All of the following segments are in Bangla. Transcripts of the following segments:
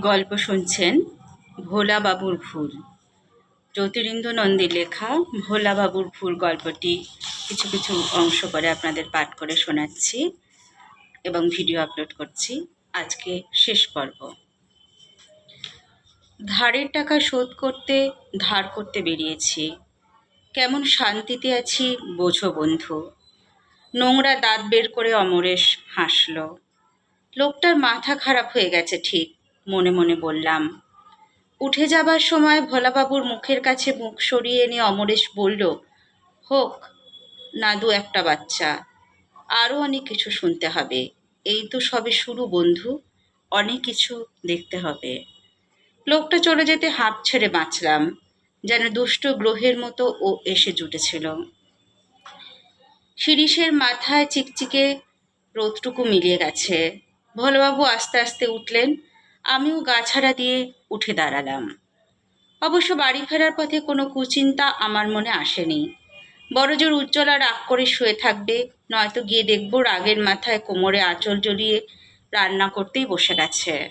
গল্প শুনছেন ভোলা বাবুর ভুল। জ্যোতিরিন্দ্র নন্দীর লেখা ভোলা বাবুর ভুল গল্পটি কিছু কিছু অংশ করে আপনাদের পাঠ করে শোনাচ্ছি এবং ভিডিও আপলোড করছি। আজকে শেষ পর্ব। ধারের টাকা শোধ করতে, ধার করতে বেরিয়েছি। কেমন শান্তিতে আছি, বোঝো বন্ধু। নোংরা দাঁত বের করে অমরেশ হাসল। লোকটার মাথা খারাপ হয়ে গেছে ঠিক। মনে মনে বললাম। উঠে যাবার সময় ভোলাবাবুর মুখের কাছে মুখ সরিয়ে এনে অমরেশ বলল, হোক না দু একটা বাচ্চা আরও অনেক কিছু শুনতে হবে। এই তো সবে শুরু বন্ধু, অনেক কিছু দেখতে হবে। লোকটা চলে যেতে হাঁপ ছেড়ে বাঁচলাম, যেন দুষ্ট গ্রহের মতো ও এসে জুটেছিল। শিরিষের মাথায় চিকচিকে রোদটুকু মিলিয়ে গেছে। ভোলবাবু আস্তে আস্তে উঠলেন আমিও গাছাড়া দিয়ে উঠে দাঁড়ালাম। অবশ্য বাড়ি ফেরার পথে কোনো কুচিন্তা আমার মনে আসেনি। বড়জোর উজ্জ্বলা রাগ করে শুয়ে থাকবে, নয়তো গিয়ে দেখব রাগের মাথায় কোমরে আঁচল জড়িয়ে রান্না করতেই বসে গেছে।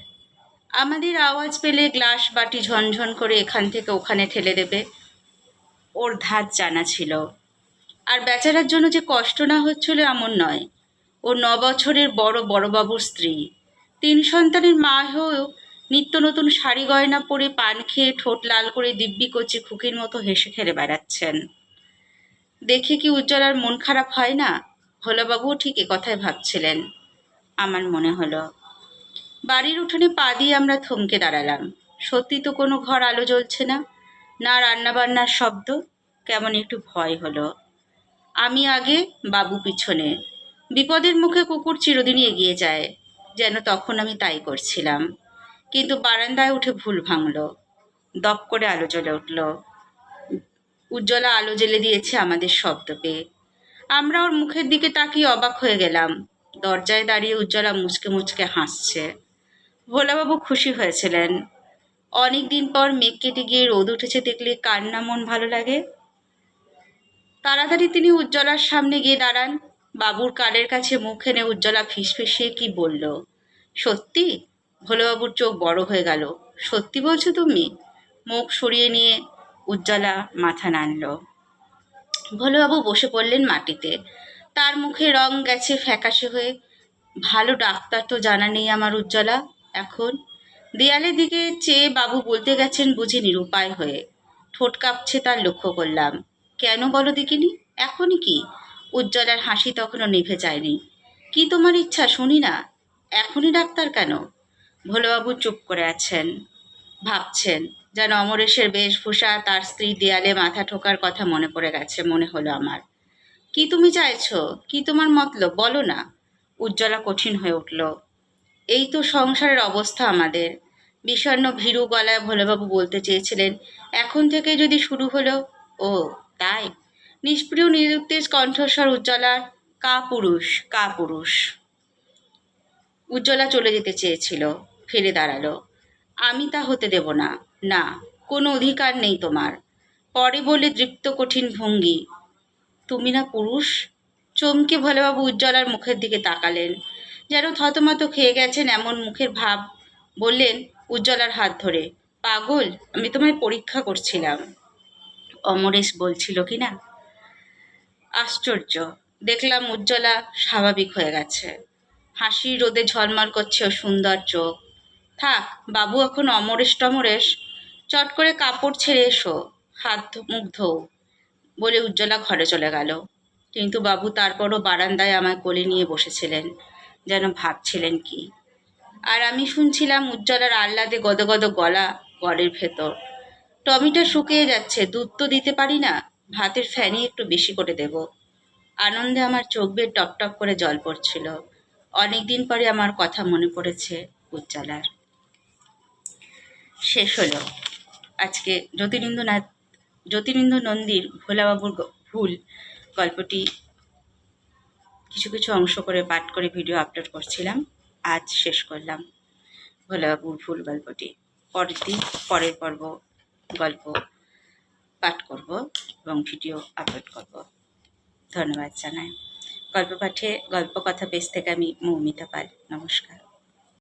আমাদের আওয়াজ পেলে গ্লাস বাটি ঝনঝন করে এখান থেকে ওখানে ঠেলে দেবে। ওর ধাত জানা ছিল। আর বেচারার জন্য যে কষ্ট না হচ্ছিল এমন নয়। ও ন বছরের বড় বড়বাবুর স্ত্রী। তিন সন্তানের মা হয়েও নিত্য নতুন শাড়ি গয়না পরে পান খেয়ে ঠোঁট লাল করে দিব্যি কচি খুকির মতো হেসে খেলে বেড়াচ্ছেন। দেখে কি উজ্জ্বলার মন খারাপ হয় না? ভোলাবাবুও ঠিক কথাই ভাবছিলেন। আমার মনে হলো, বাড়ির উঠোনে পা দিয়ে আমরা থমকে দাঁড়ালাম। সত্যি তো কোনো ঘর আলো জ্বলছে না না রান্নাবান্নার শব্দ, কেমন একটু ভয় হলো। আমি আগে, বাবু পিছনে। বিপদের মুখে কুকুর চিরদিনই এগিয়ে যায়। যেন তখন আমি তাই করছিলাম। কিন্তু বারান্দায় উঠে ভুল ভাঙল। দপ করে আলো জ্বলে উঠল। উজ্জ্বলা আলো জ্বেলে দিয়েছে আমাদের শব্দ পেয়ে আমরা ওর মুখের দিকে তাকিয়ে অবাক হয়ে গেলাম। দরজায় দাঁড়িয়ে উজ্জ্বলা মুচকে মুচকে হাসছে। ভোলাবাবু খুশি হয়েছিলেন। অনেক দিন পর মেঘ কেটে গিয়ে রোদ উঠেছে দেখলে কার না মন ভালো লাগে? তাড়াতাড়ি তিনি উজ্জ্বলার সামনে গিয়ে দাঁড়ান। বাবুর কানের কাছে মুখ এনে উজ্জ্বলা ফিসফিসিয়ে কি বলল? সত্যি? ভোলেবাবুর চোখ বড় হয়ে গেল। সত্যি বলছো তুমি? মুখ সরিয়ে নিয়ে উজ্জ্বলা মাথা নাড়ল। ভোলেবাবু বসে পড়লেন মাটিতে। তার মুখে রং গেছে ফ্যাকাশে হয়ে। ভালো ডাক্তার তো জানা নেই আমার উজ্জ্বলা। এখন দেয়ালের দিকে চেয়ে বাবু বলতে গেছেন বুঝি নিরুপায় হয়ে। ঠোঁট কাঁপছে তার লক্ষ্য করলাম। কেন বলো দেখিনি? এখনই কি? উজ্জ্বলার হাসি তখনও নিভে যায়নি। কি তোমার ইচ্ছা শুনি না। এখনই ডাক্তার কেন? ভোলাবাবু চুপ করে আছেন। ভাবছেন যেন অমরেশের বেশভূষা তার স্ত্রী দেয়ালে মাথা ঠোকার কথা মনে পড়ে গেছে মনে হলো আমার। কি তুমি চাইছো? কি তোমার মতলব? বলো না। উজ্জ্বলা কঠিন হয়ে উঠল। এই তো সংসারের অবস্থা আমাদের। বিষণ্ন ভীরু গলায় ভোলেবাবু বলতে চেয়েছিলেন, এখন থেকে যদি শুরু হলো? ও, তাই? নিষ্প্রিয় নিরুত্তেজ কণ্ঠস্বর উজ্জ্বলার কা পুরুষ কা পুরুষ উজ্জ্বলা চলে যেতে চেয়েছিল, ফিরে দাঁড়াল। আমি তা হতে দেব না। না, কোনো অধিকার নেই তোমার। পরে বলে দৃপ্ত কঠিন ভঙ্গি, তুমি না পুরুষ? চমকে ভোলেবাবু উজ্জ্বলার মুখের দিকে তাকালেন, যেন থতমত খেয়ে গেছেন এমন মুখের ভাব। বললেন, উজ্জ্বলার হাত ধরে, পাগল, আমি তোমায় পরীক্ষা করছিলাম। অমরেশ বলছিল, কি না? আশ্চর্য, দেখলাম উজ্জ্বলা স্বাভাবিক হয়ে গেছে। হাসি রোদে ঝলমল করছে ও সুন্দর চোখ। থাক, বাবু এখন অমরেশ টমরেশ, চট করে কাপড় ছেড়ে এসো, হাত মুখ ধোও বলে উজ্জ্বলা ঘরে চলে গেল। কিন্তু বাবু তারপরও বারান্দায় আমায় কোলে নিয়ে বসেছিলেন, যেন ভাবছিলেন কি। আর আমি শুনছিলাম উজ্জ্বলার আহ্লাদে গদগদ গলা গড়ের ভেতর। টমিটা শুকিয়ে যাচ্ছে, দুধ তো দিতে পারি না, ভাতের ফ্যানই একটু বেশি করে দেব। আনন্দে আমার চোখ বেয়ে টপ টপ করে জল পড়ছিল। অনেক দিন পরে আমার কথা মনে পড়েছে উজ্জ্বলার। শেষ হলো। আজকে জ্যোতিরিন্দ্রনাথ জ্যোতিরিন্দ্র নন্দীর ভোলাবাবুর ভুল গল্পটি কিছু কিছু অংশ করে পাঠ করে ভিডিও আপলোড করছিলাম। আজ শেষ করলাম ভোলাবাবুর ভুল গল্পটি। পরের দিন, পরের পর্ব গল্প পাঠ করব এবং ভিডিও আপলোড করব। ধন্যবাদ জানাই। গল্প পাঠে গল্প কথা বেশ থেকে আমি মৌমিতা পাল। নমস্কার।